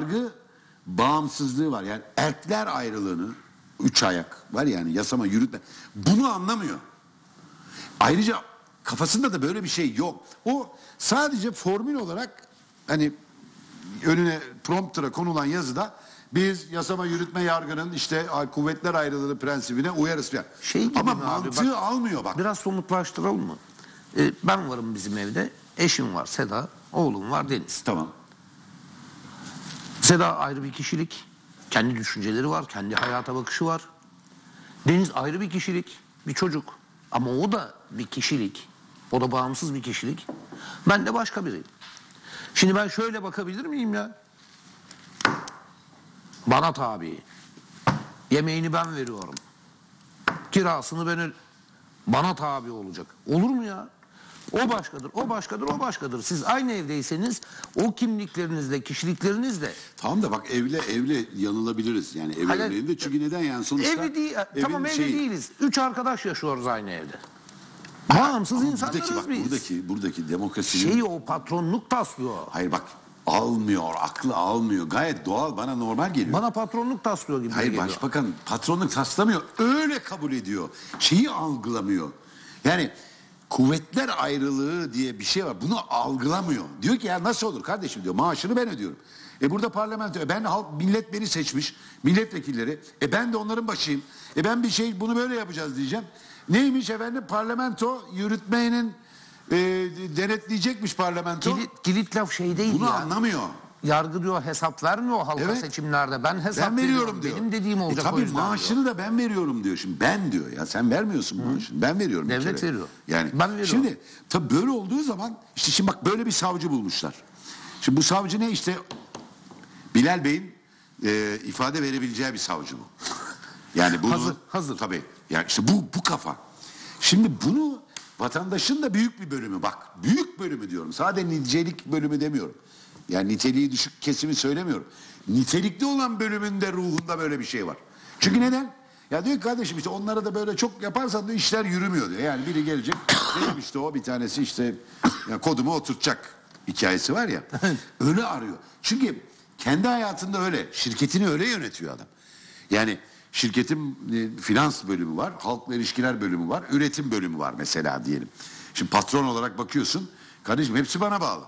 yargı bağımsızlığı var. Yani erkler ayrılığını üç ayak var yani yasama yürütme. Bunu anlamıyor. Ayrıca kafasında da böyle bir şey yok. O sadece formül olarak hani önüne prompter'a konulan yazıda biz yasama yürütme yargının işte kuvvetler ayrılığı prensibine uyarız falan. Şey Ama abi? mantığı Bak- almıyor bak. Biraz somutlaştıralım mı? Ee, ben varım bizim evde. Eşim var Seda. Oğlum var Deniz. Tamam. Seda ayrı bir kişilik. Kendi düşünceleri var. Kendi hayata bakışı var. Deniz ayrı bir kişilik. Bir çocuk. Ama o da bir kişilik. O da bağımsız bir kişilik. Ben de başka biriyim. Şimdi ben şöyle bakabilir miyim ya? Bana tabi. Yemeğini ben veriyorum. Kirasını ben bana tabi olacak. Olur mu ya? O başkadır, o başkadır, o başkadır. Siz aynı evdeyseniz o kimliklerinizle, kişiliklerinizle Tamam da bak evle evle yanılabiliriz. Yani ev Hayır, örneğinde çünkü neden yani sonuçta evli değil, tamam evli şeyi- değiliz. Üç arkadaş yaşıyoruz aynı evde. Bağımsız insanlarız buradaki bak biz. buradaki buradaki demokrasinin Şey o patronluk taslıyor. hayır bak almıyor, aklı almıyor. Gayet doğal bana normal geliyor. Bana patronluk taslıyor gibi Hayır geliyor. başbakan patronluk taslamıyor. Öyle kabul ediyor. Şeyi algılamıyor. Yani kuvvetler ayrılığı diye bir şey var. Bunu algılamıyor. Diyor ki ya nasıl olur kardeşim diyor. Maaşını ben ödüyorum. E burada parlamento, e ben halk, millet beni seçmiş, milletvekilleri. E ben de onların başıyım. E ben bir şey bunu böyle yapacağız diyeceğim. Neymiş efendim parlamento yürütmenin e, denetleyecekmiş parlamento. Kilit, kilit laf şey değil Bunu ya. anlamıyor. Yargı diyor hesap vermiyor halka Evet. seçimlerde. Ben hesap Ben veriyorum diyor. Benim dediğim olacak e, o tabii yüzden maaşını da ben veriyorum diyor. Şimdi ben diyor ya sen vermiyorsun maaşını. Ben veriyorum. Devlet veriyor. Yani Ben veriyorum. Şimdi tabii böyle olduğu zaman işte şimdi bak böyle bir savcı bulmuşlar. Şimdi bu savcı ne işte Bilal Bey'in e, ifade verebileceği bir savcı bu. Yani bunu Hazır, hazır. Tabii. Yani işte bu bu kafa. Şimdi bunu vatandaşın da büyük bir bölümü bak büyük bölümü diyorum. Sadece nicelik bölümü demiyorum. Yani niteliği düşük kesimi söylemiyorum. Nitelikli olan bölümünde ruhunda böyle bir şey var. Çünkü neden? Ya diyor ki kardeşim işte onlara da böyle çok yaparsan diyor işler yürümüyor diyor. Yani biri gelecek benim işte o bir tanesi işte ya kodumu oturtacak hikayesi var ya. öyle arıyor. Çünkü kendi hayatında öyle. Şirketini öyle yönetiyor adam. Yani şirketin e, finans bölümü var, halkla ilişkiler bölümü var, üretim bölümü var mesela diyelim. Şimdi patron olarak bakıyorsun, kardeşim hepsi bana bağlı.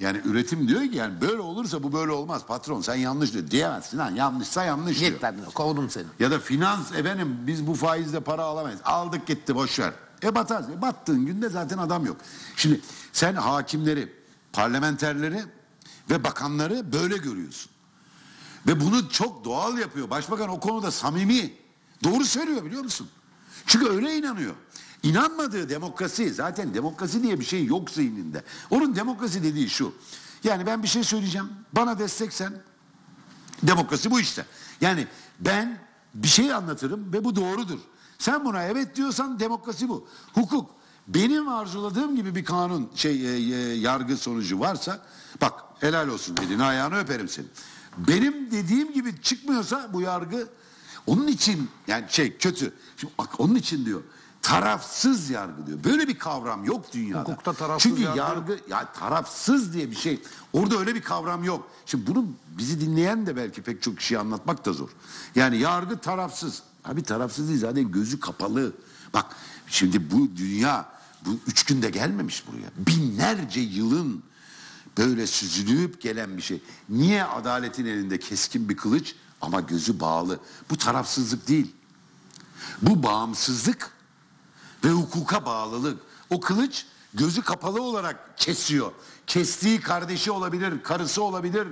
Yani üretim diyor ki yani böyle olursa bu böyle olmaz patron sen yanlış diyor. Diyemezsin lan yanlışsa yanlış diyor. Lan kovdum seni. Ya da finans efendim biz bu faizle para alamayız. Aldık gitti boş ver. E batarsın. E battığın günde zaten adam yok. Şimdi sen hakimleri, parlamenterleri ve bakanları böyle görüyorsun. Ve bunu çok doğal yapıyor. Başbakan o konuda samimi. Doğru söylüyor biliyor musun? Çünkü öyle inanıyor. İnanmadığı demokrasi zaten demokrasi diye bir şey yok zihninde. Onun demokrasi dediği şu. Yani ben bir şey söyleyeceğim. Bana desteksen Demokrasi bu işte. Yani ben bir şey anlatırım ve bu doğrudur. Sen buna evet diyorsan demokrasi bu. Hukuk benim arzuladığım gibi bir kanun şey e, e, yargı sonucu varsa bak helal olsun elini ayağını öperim senin. Benim dediğim gibi çıkmıyorsa bu yargı onun için yani şey kötü. Şimdi bak onun için diyor tarafsız yargı diyor. Böyle bir kavram yok dünyada. Hukukta tarafsız Çünkü yargı yargı ya tarafsız diye bir şey. Orada öyle bir kavram yok. Şimdi bunu bizi dinleyen de belki pek çok kişiye anlatmak da zor. Yani yargı tarafsız. Abi tarafsız değil zaten gözü kapalı. Bak şimdi bu dünya bu üç günde gelmemiş buraya. Binlerce yılın böyle süzülüp gelen bir şey. Niye adaletin elinde keskin bir kılıç ama gözü bağlı? Bu tarafsızlık değil. Bu bağımsızlık ve hukuka bağlılık. O kılıç gözü kapalı olarak kesiyor. Kestiği kardeşi olabilir, karısı olabilir,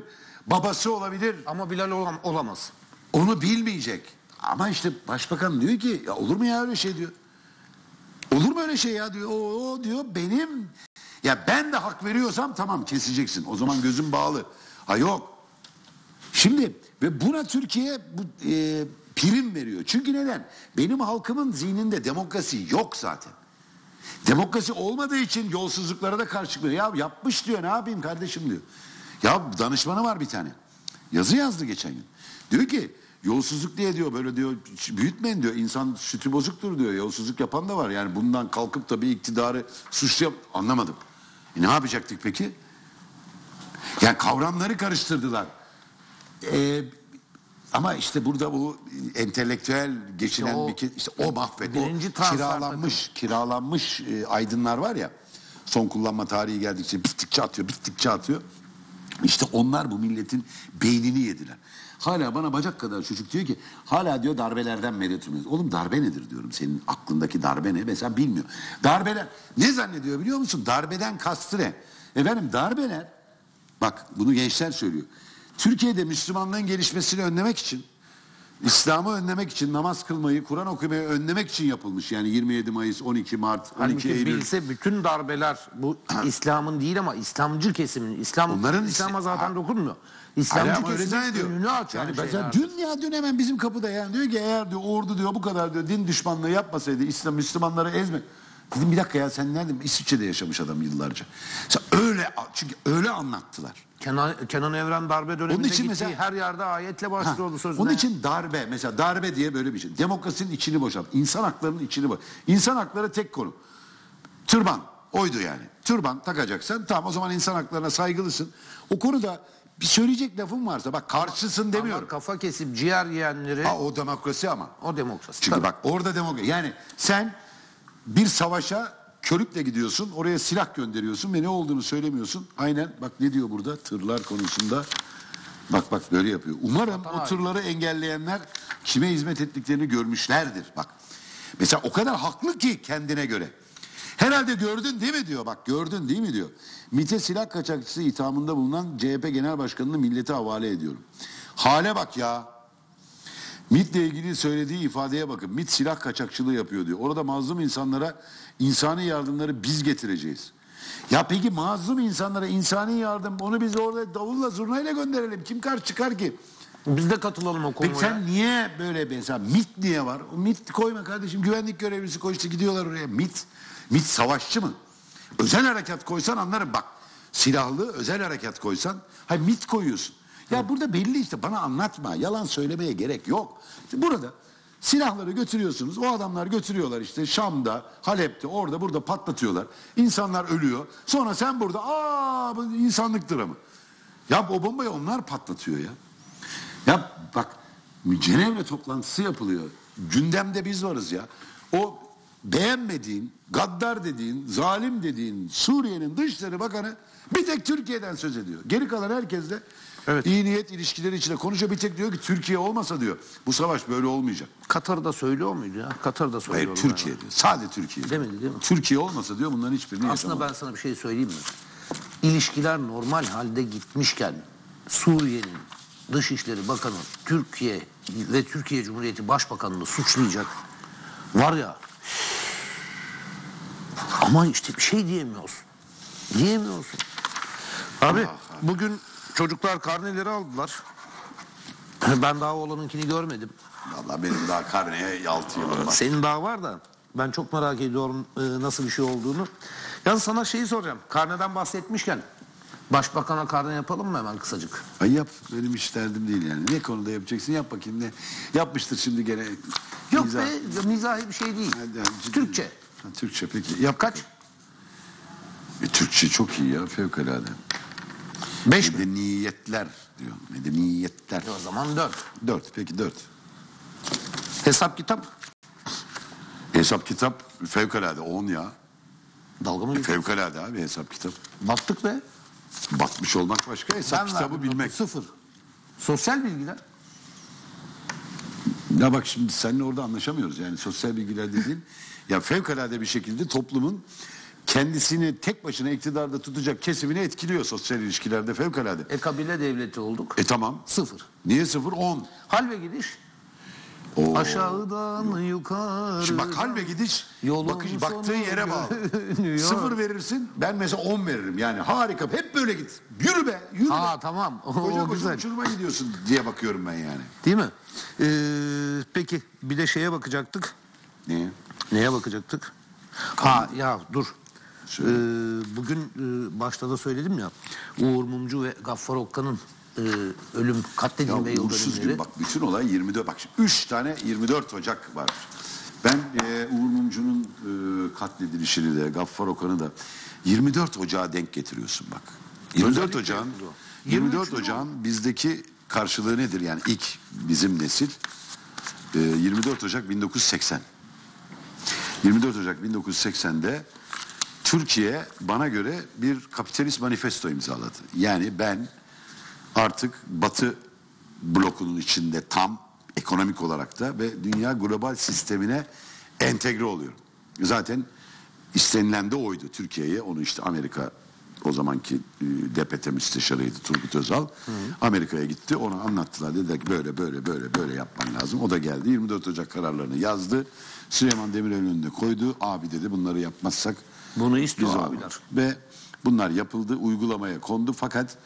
babası olabilir. Ama Bilal olam- olamaz. Onu bilmeyecek. Ama işte başbakan diyor ki ya olur mu ya öyle şey diyor. Olur mu öyle şey ya diyor. O, o diyor benim ya ben de hak veriyorsam tamam keseceksin. O zaman gözüm bağlı. Ha yok. Şimdi ve buna Türkiye bu e, prim veriyor. Çünkü neden? Benim halkımın zihninde demokrasi yok zaten. Demokrasi olmadığı için yolsuzluklara da karşı çıkıyor. Ya yapmış diyor ne yapayım kardeşim diyor. Ya danışmanı var bir tane. Yazı yazdı geçen gün. Diyor ki yolsuzluk diye diyor böyle diyor büyütmeyin diyor. İnsan sütü bozuktur diyor. Yolsuzluk yapan da var. Yani bundan kalkıp da bir iktidarı suçlayıp anlamadım. E ne yapacaktık peki? Yani kavramları karıştırdılar. e, ama işte burada bu entelektüel geçinen İşte o bir işte o mahvet. O kiralanmış kiralanmış e, aydınlar var ya son kullanma tarihi geldikçe bittikçe atıyor bittikçe atıyor. İşte onlar bu milletin beynini yediler. Hala bana bacak kadar çocuk diyor ki hala diyor darbelerden medet umuyoruz. Oğlum darbe nedir diyorum. Senin aklındaki darbe ne? Mesela bilmiyor. Darbeler ne zannediyor biliyor musun? Darbeden kastı ne? Efendim darbeler bak bunu gençler söylüyor. Türkiye'de Müslümanlığın gelişmesini önlemek için İslam'ı önlemek için namaz kılmayı, Kur'an okumayı önlemek için yapılmış. Yani 27 Mayıs, 12 Mart, 12 Halbuki Eylül. bilse bütün darbeler bu İslam'ın değil ama İslamcı kesimin. İslam Onların İslam'a zaten dokunmuyor. Hala İslamcı öyle kesimin zannediyor. önünü açan Yani mesela şeyler. dün ya dün hemen bizim kapıda ya diyor ki eğer diyor ordu diyor bu kadar diyor din düşmanlığı yapmasaydı İslam Müslümanları ezme. Dedim bir dakika ya sen nerede? İsviçre'de yaşamış adam yıllarca. Sen öyle çünkü öyle anlattılar. Kenan, Kenan Evren darbe döneminde Onun için gittiği mesela- her yerde ayetle başlıyordu sözüne. Onun için darbe mesela darbe diye böyle bir şey. Demokrasinin içini boşalt. İnsan haklarının içini boşalt. İnsan hakları tek konu. Türban oydu yani. Türban takacaksan tamam o zaman insan haklarına saygılısın. O konuda bir söyleyecek lafım varsa bak karşısın Ama demiyorum. kafa kesip ciğer yiyenleri Ha, o demokrasi ama. o demokrasi. Çünkü Tabii. bak orada demokrasi. Yani sen bir savaşa körükle gidiyorsun. Oraya silah gönderiyorsun ve ne olduğunu söylemiyorsun. Aynen bak ne diyor burada tırlar konusunda. Bak bak böyle yapıyor. Umarım o tırları engelleyenler kime hizmet ettiklerini görmüşlerdir. Bak mesela o kadar haklı ki kendine göre. Herhalde gördün değil mi diyor bak gördün değil mi diyor. MİT'e silah kaçakçısı ithamında bulunan CHP Genel Başkanı'nı millete havale ediyorum. Hale bak ya. MIT'le ilgili söylediği ifadeye bakın. MIT silah kaçakçılığı yapıyor diyor. Orada mazlum insanlara insani yardımları biz getireceğiz. Ya peki mazlum insanlara insani yardım onu biz orada davulla zurnayla gönderelim. Kim karşı çıkar ki? Biz de katılalım o Peki konvoya. sen niye böyle mesela MIT niye var? O MIT koyma kardeşim güvenlik görevlisi koy işte gidiyorlar oraya. MIT, MIT savaşçı mı? Özel harekat koysan anlarım bak. Silahlı özel harekat koysan hay MIT koyuyorsun. Ya burada belli işte bana anlatma. Yalan söylemeye gerek yok. Burada silahları götürüyorsunuz. O adamlar götürüyorlar işte Şam'da, Halep'te, orada burada patlatıyorlar. İnsanlar ölüyor. Sonra sen burada aa bu insanlık dramı. Ya o bombayı onlar patlatıyor ya. Ya bak Cenevre toplantısı yapılıyor. Gündemde biz varız ya. O beğenmediğin, gaddar dediğin, zalim dediğin Suriye'nin Dışişleri Bakanı bir tek Türkiye'den söz ediyor. Geri kalan herkes de Evet. iyi niyet ilişkileri içinde konuşuyor. Bir tek diyor ki Türkiye olmasa diyor bu savaş böyle olmayacak. Katar'da söylüyor muydu ya? Katar'da söylüyor. Hayır Türkiye diyor. Sadece Türkiye. Demedi değil mi? Türkiye olmasa diyor bunların hiçbirini Aslında yaşamaz. ben sana bir şey söyleyeyim mi? İlişkiler normal halde gitmişken Suriye'nin Dışişleri Bakanı Türkiye ve Türkiye Cumhuriyeti Başbakanı'nı suçlayacak. Var ya ama işte bir şey diyemiyorsun. Diyemiyorsun. Abi bugün çocuklar karneleri aldılar. Ben daha oğlanınkini görmedim. Vallahi benim daha karneye 6 yılım var. Senin daha var da ben çok merak ediyorum e, nasıl bir şey olduğunu. Yalnız sana şeyi soracağım. Karneden bahsetmişken başbakana karne yapalım mı hemen kısacık? Ay yap benim hiç derdim değil yani. Ne konuda yapacaksın yap bakayım ne. Yapmıştır şimdi gene. Yok Mizah. be mizahi bir şey değil. Hadi, hadi, Türkçe. Ha, Türkçe peki. Yap Kaç? E, Türkçe çok iyi ya fevkalade. Beş mi? Medeniyetler diyor. Medeniyetler. O zaman dört. Dört peki dört. Hesap kitap. Hesap kitap fevkalade on ya. Dalga mı E, geçiyorsun? Fevkalade abi hesap kitap. Battık be. Batmış olmak başka hesap Ben kitabı verdim bilmek. notu Sıfır. Sosyal bilgiler. Ya bak şimdi seninle orada anlaşamıyoruz yani sosyal bilgiler dediğin ya fevkalade bir şekilde toplumun kendisini tek başına iktidarda tutacak kesimini etkiliyor sosyal ilişkilerde fevkalade. E kabile devleti olduk. E tamam. Sıfır. Niye sıfır? On. Hal ve gidiş. Oo. Aşağıdan yukarı. Şimdi bak hal ve gidiş Yolun bakış, baktığın yere bağlı. Sıfır verirsin ben mesela on veririm yani harika hep böyle git. Yürü be yürü Ha be. tamam. O, Koca o koca uçuruma gidiyorsun diye bakıyorum ben yani. Değil mi? Ee, peki bir de şeye bakacaktık. Niye? Neye bakacaktık? Ha ya dur. Ee, bugün e, başta da söyledim ya. Uğur Mumcu ve Gaffar Okkan'ın e, ölüm katledilme yıl dönümleri. bak bütün olay 24 bak şimdi 3 tane 24 Ocak var. Ben e, Uğur Mumcu'nun e, katledilişini de Gaffar Okan'ı da 24 Ocağı denk getiriyorsun bak. 24 Özellikle Ocağın yapıldı o. 24 23 Ocağın bizdeki karşılığı nedir? Yani ilk bizim nesil e, 24 Ocak 1980. 24 Ocak 1980'de Türkiye bana göre bir kapitalist manifesto imzaladı. Yani ben artık Batı blokunun içinde tam ekonomik olarak da ve dünya global sistemine entegre oluyorum. Zaten istenilen de oydu Türkiye'ye. Onu işte Amerika o zamanki e, DPT müsteşarıydı Turgut Özal. Amerika'ya gitti. Ona anlattılar. Dediler ki böyle böyle böyle böyle yapman lazım. O da geldi. 24 Ocak kararlarını yazdı. Süleyman Demirel'in önüne koydu. Abi dedi bunları yapmazsak Bunu istiyor biz abiler. olmaz. Ve bunlar yapıldı, uygulamaya kondu fakat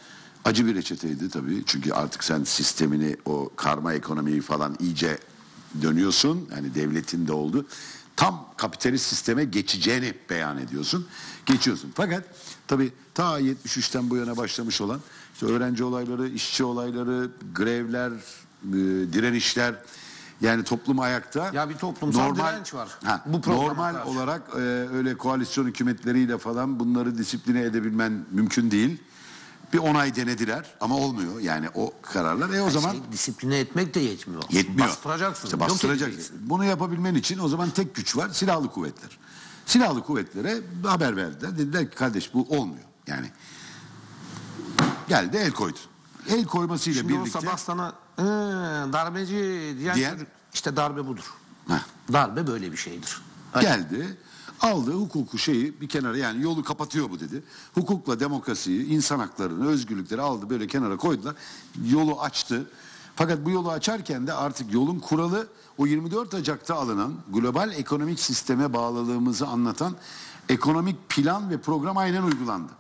acı bir reçeteydi tabii. Çünkü artık sen sistemini, o karma ekonomiyi falan iyice dönüyorsun. Yani devletin de oldu. Tam kapitalist sisteme geçeceğini beyan ediyorsun. Geçiyorsun. Fakat tabii ta 73'ten bu yana başlamış olan işte öğrenci olayları, işçi olayları, grevler, e, direnişler yani toplum ayakta. Ya bir toplumsal direnç var. Ha, Bu normal karşı. olarak e, öyle koalisyon hükümetleriyle falan bunları disipline edebilmen mümkün değil. Bir onay denediler ama olmuyor yani o kararlar. E o zaman Şey, disipline etmek de yetmiyor. yetmiyor. Bastıracaksın. İşte bastıracaksın. Bunu yapabilmen için o zaman tek güç var silahlı kuvvetler. Silahlı kuvvetlere haber verdiler. Dediler ki kardeş bu olmuyor. Yani geldi el koydu. El koymasıyla Şimdi birlikte o sabah sana "Ee, darbeci diyen Diyen- çocuk işte darbe budur. Heh. Darbe böyle bir şeydir. geldi aldı hukuku şeyi bir kenara yani yolu kapatıyor bu dedi. Hukukla demokrasiyi, insan haklarını, özgürlükleri aldı böyle kenara koydular. Yolu açtı. Fakat bu yolu açarken de artık yolun kuralı o 24 Ocak'ta alınan global ekonomik sisteme bağlılığımızı anlatan ekonomik plan ve program aynen uygulandı.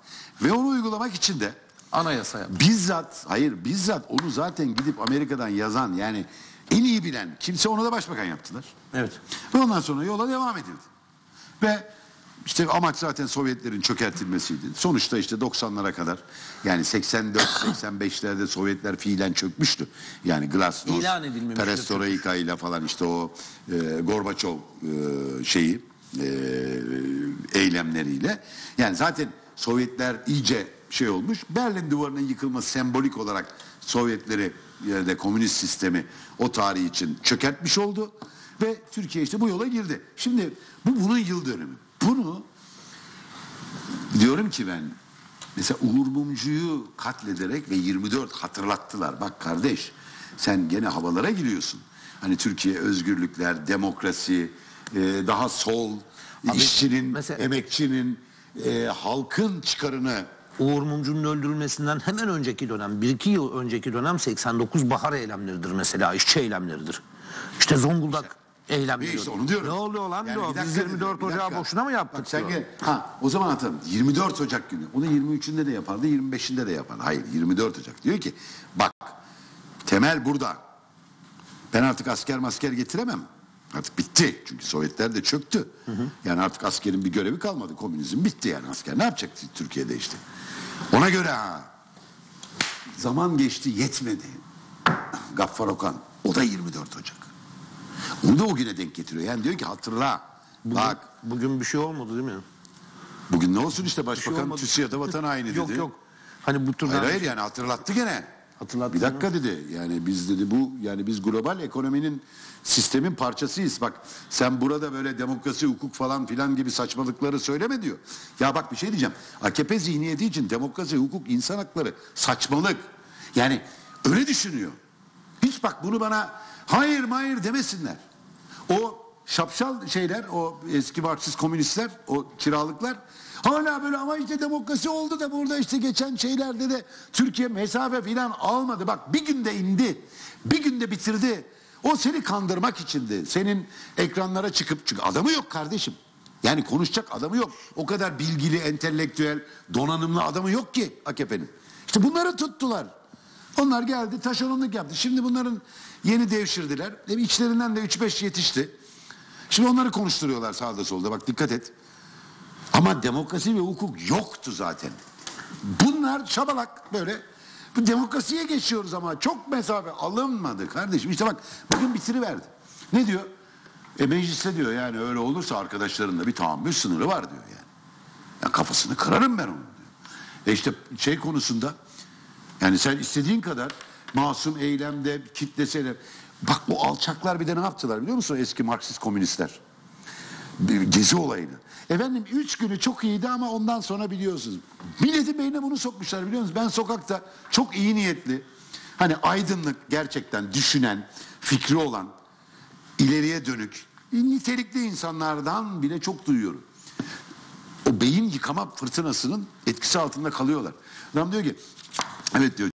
Ve onu uygulamak için de Anayasa yap. bizzat hayır bizzat onu zaten gidip Amerika'dan yazan yani en iyi bilen kimse onu da başbakan yaptılar. Evet. Ve ondan sonra yola devam edildi. Ve işte amaç zaten Sovyetlerin çökertilmesiydi. Sonuçta işte 90'lara kadar yani 84-85'lerde Sovyetler fiilen çökmüştü. Yani Glasnost. Perestroika ile falan işte o e, Gorbaçov e, şeyi e, eylemleriyle. Yani zaten Sovyetler iyice şey olmuş. Berlin duvarının yıkılması sembolik olarak Sovyetleri da komünist sistemi o tarih için çökertmiş oldu. Ve Türkiye işte bu yola girdi. Şimdi bu bunun yıl dönümü. Bunu diyorum ki ben mesela Uğur Mumcu'yu katlederek ve 24 hatırlattılar. Bak kardeş sen gene havalara giriyorsun. Hani Türkiye özgürlükler, demokrasi, e, daha sol, işçinin, mesela- emekçinin, e, halkın çıkarını Uğur Mumcu'nun öldürülmesinden hemen önceki dönem, bir iki yıl önceki dönem 89 bahar eylemleridir mesela, işçi eylemleridir. İşte Zonguldak eylemleri. İşte onu diyorum. Ne oluyor lan Yani diyor. dakika Biz dedi, 24 bir Ocağı boşuna mı yaptık Bak sen diyor. Ha o zaman atalım. 24 Ocak günü. Onu 23'ünde de yapardı, 25'inde de yapardı. Hayır 24 Ocak. Diyor ki bak temel burada. Ben artık asker masker getiremem. Artık bitti. Çünkü Sovyetler de çöktü. Yani artık askerin bir görevi kalmadı. Komünizm bitti yani asker. Ne yapacak Türkiye'de işte. Ona göre ha. Zaman geçti yetmedi. Gaffar Okan. O da 24 Ocak. Onu da o güne denk getiriyor. Yani diyor ki hatırla. Bak Bugün bir şey olmadı değil mi? bugün ne olsun işte başbakan olmadı. TÜSİAD'a vatan haini dedi. Yok yok. Hani bu türden... Hayır hayır yani hatırlattı gene. Hatırlattı Bir dakika dedi. Yani biz dedi bu yani biz global ekonominin sistemin parçasıyız. Bak sen burada böyle demokrasi, hukuk falan filan gibi saçmalıkları söyleme diyor. Ya bak bir şey diyeceğim. AKP zihniyeti için demokrasi, hukuk, insan hakları saçmalık. Yani öyle düşünüyor. Hiç bak bunu bana hayır hayır demesinler. O şapşal şeyler, o eski Marksist komünistler, o kiralıklar hala böyle ama işte demokrasi oldu da burada işte geçen şeylerde de Türkiye mesafe filan almadı. Bak bir günde indi, bir günde bitirdi. O seni kandırmak içindi. Senin ekranlara çıkıp çünkü adamı yok kardeşim. Yani konuşacak adamı yok. O kadar bilgili, entelektüel, donanımlı adamı yok ki AKP'nin. İşte bunları tuttular. Onlar geldi taşeronluk yaptı. Şimdi bunların yeni devşirdiler. İçlerinden de 3-5 yetişti. Şimdi onları konuşturuyorlar sağda solda bak dikkat et. Ama demokrasi ve hukuk yoktu zaten. Bunlar şabalak böyle. Bu demokrasiye geçiyoruz ama çok mesafe alınmadı kardeşim. İşte bak bugün bitiriverdi. Ne diyor? E mecliste diyor yani öyle olursa arkadaşlarınla bir tahammül sınırı var diyor yani. Ya kafasını kırarım ben onu diyor. E işte şey konusunda yani sen istediğin kadar masum eylemde kitlesel. Bak bu alçaklar bir de ne yaptılar biliyor musun eski Marksist komünistler? Gezi olayını. Efendim üç günü çok iyiydi ama ondan sonra biliyorsunuz. Milletin beynine bunu sokmuşlar biliyor musunuz? Ben sokakta çok iyi niyetli, hani aydınlık gerçekten düşünen, fikri olan, ileriye dönük, nitelikli insanlardan bile çok duyuyorum. O beyin yıkama fırtınasının etkisi altında kalıyorlar. Adam diyor ki, evet diyor